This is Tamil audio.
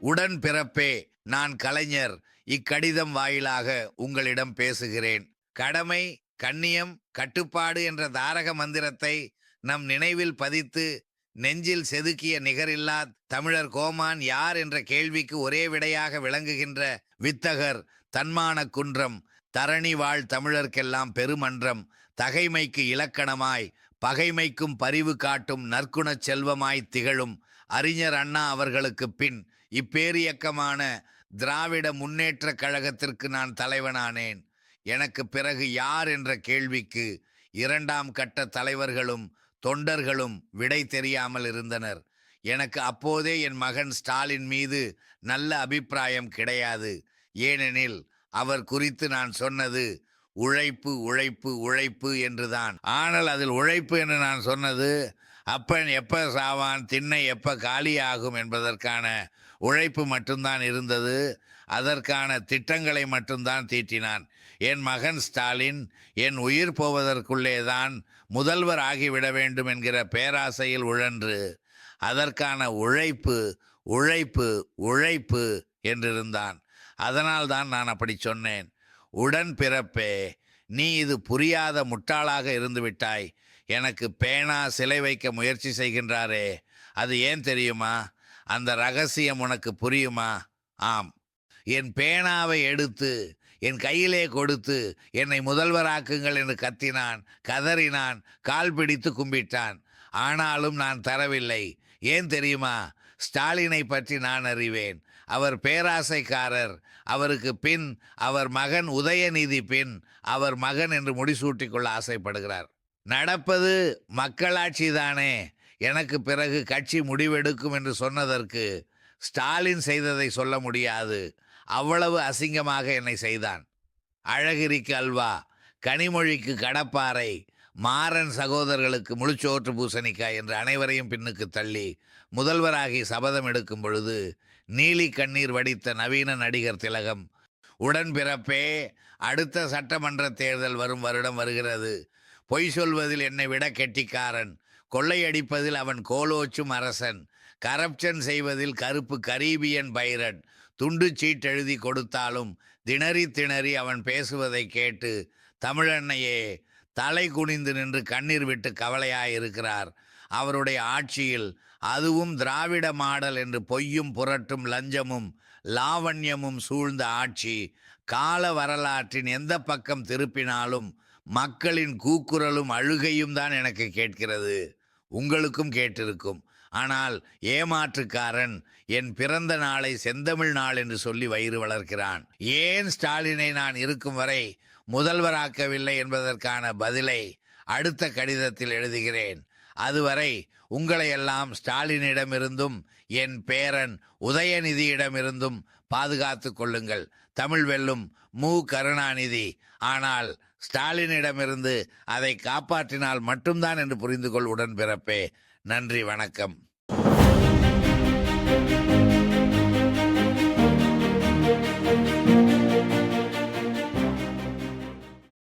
உடன் பிறப்பே நான் கலைஞர். இக்கடிதம் வாயிலாக உங்களிடம் பேசுகிறேன். கடமை கண்ணியம் கட்டுப்பாடு என்ற தாரக மந்திரத்தை நம் நினைவில் பதித்து நெஞ்சில் செதுக்கிய நிகரில்லா தமிழர் கோமான் யார் என்ற கேள்விக்கு ஒரே விடையாக விளங்குகின்ற வித்தகர் தன்மான குன்றம் தரணி வாழ் தமிழர்க்கெல்லாம் பெருமன்றம் தகைமைக்கு இலக்கணமாய் பகைமைக்கும் பரிவு காட்டும் நற்குணச் செல்வமாய் திகழும் அறிஞர் அண்ணா அவர்களுக்கு பின் இப்பேரியக்கமான திராவிட முன்னேற்ற கழகத்திற்கு நான் தலைவனானேன். எனக்கு பிறகு யார் என்ற கேள்விக்கு இரண்டாம் கட்ட தலைவர்களும் தொண்டர்களும் விடை தெரியாமல் இருந்தனர். எனக்கு அப்போதே என் மகன் ஸ்டாலின் மீது நல்ல அபிப்பிராயம் கிடையாது. ஏனெனில் அவர் குறித்து நான் சொன்னது உழைப்பு உழைப்பு உழைப்பு என்றுதான். ஆனால் அதில் உழைப்பு என்று நான் சொன்னது அப்பன் எப்ப சாவான் திண்ணை எப்ப காலியாகும் என்பதற்கான உழைப்பு மட்டும்தான் இருந்தது. அதற்கான திட்டங்களை மட்டும்தான் தீட்டினான். என் மகன் ஸ்டாலின் என் உயிர் போவதற்குள்ளே தான் முதல்வர் ஆகிவிட வேண்டும் என்கிற பேராசையில் உழன்று அதற்கான உழைப்பு உழைப்பு உழைப்பு என்றிருந்தான். அதனால்தான் நான் அப்படி சொன்னேன். உடன் பிறப்பே நீ இது புரியாத முட்டாளாக இருந்துவிட்டாய் எனக்கு பேனா சிலை வைக்க முயற்சி செய்கின்றாரே. அது ஏன் தெரியுமா? அந்த ரகசியம் உனக்கு புரியுமா? ஆம். என் பேனாவை எடுத்து என் கையிலே கொடுத்து என்னை முதல்வராக்குங்கள் என்று கத்தினான் கதறினான் கால் பிடித்து கும்பிட்டான். ஆனாலும் நான் தரவில்லை. ஏன் தெரியுமா? ஸ்டாலினை பற்றி நான் அறிவேன். அவர் பேராசைக்காரர். அவருக்கு பின் அவர் மகன் உதயநிதி பின் அவர் மகன் என்று முடிசூட்டிக் கொள்ள ஆசைப்படுகிறார். நடப்பது மக்களாட்சி தானே. எனக்கு பிறகு கட்சி முடிவெடுக்கும் என்று சொன்னதற்கு ஸ்டாலின் செய்ததை சொல்ல முடியாது. அவ்வளவு அசிங்கமாக என்னை செய்தான். அழகிரிக்கு அல்வா கனிமொழிக்கு கடப்பாறை மாறன் சகோதரர்களுக்கு முழுச்சோற்று பூசணிக்காய் என்று அனைவரையும் பின்னுக்கு தள்ளி முதல்வராகி சபதம் எடுக்கும் பொழுது நீலி கண்ணீர் வடித்த நவீன நடிகர் திலகம் உடன்பிறப்பே அடுத்த சட்டமன்ற தேர்தல் வரும் வருடம் வருகிறது. பொய் சொல்வதில் என்னை விட கெட்டிக்காரன். கொள்ளையடிப்பதில் அவன் கோலோச்சும் அரசன். கரப்ஷன் செய்வதில் கருப்பு கரீபியன் பைரட் துண்டு சீட்டெழுதி கொடுத்தாலும் திணறி திணறி அவன் பேசுவதை கேட்டு தமிழன்னையே தலை குனிந்து நின்று கண்ணீர் விட்டு கவலையாயிருக்கிறார். அவருடைய ஆட்சியில் அதுவும் திராவிட மாடல் என்று பொய்யும் புரட்டும் லஞ்சமும் லாவண்யமும் சூழ்ந்த ஆட்சி. கால வரலாற்றின் எந்த பக்கம் திருப்பினாலும் மக்களின் கூக்குரலும் அழுகையும் தான் எனக்கு கேட்கிறது. உங்களுக்கும் கேட்டிருக்கும். ஆனால் ஏமாற்றுக்காரன் என் பிறந்த நாளை செந்தமிழ் நாள் என்று சொல்லி வயிறு வளர்க்கிறான். ஏன் ஸ்டாலினை நான் இருக்கும் வரை முதல்வராக்கவில்லை என்பதற்கான பதிலை அடுத்த கடிதத்தில் எழுதுகிறேன். அதுவரை உங்களையெல்லாம் ஸ்டாலினிடமிருந்தும் என் பேரன் உதயநிதியிடமிருந்தும் பாதுகாத்து கொள்ளுங்கள். தமிழ் வெல்லும் மு. கருணாநிதி. ஆனால் ஸ்டாலினிடமிருந்து அதை காப்பாற்றினால் மட்டும்தான் என்று புரிந்து கொள் உடன்பிறப்பே. நன்றி வணக்கம்.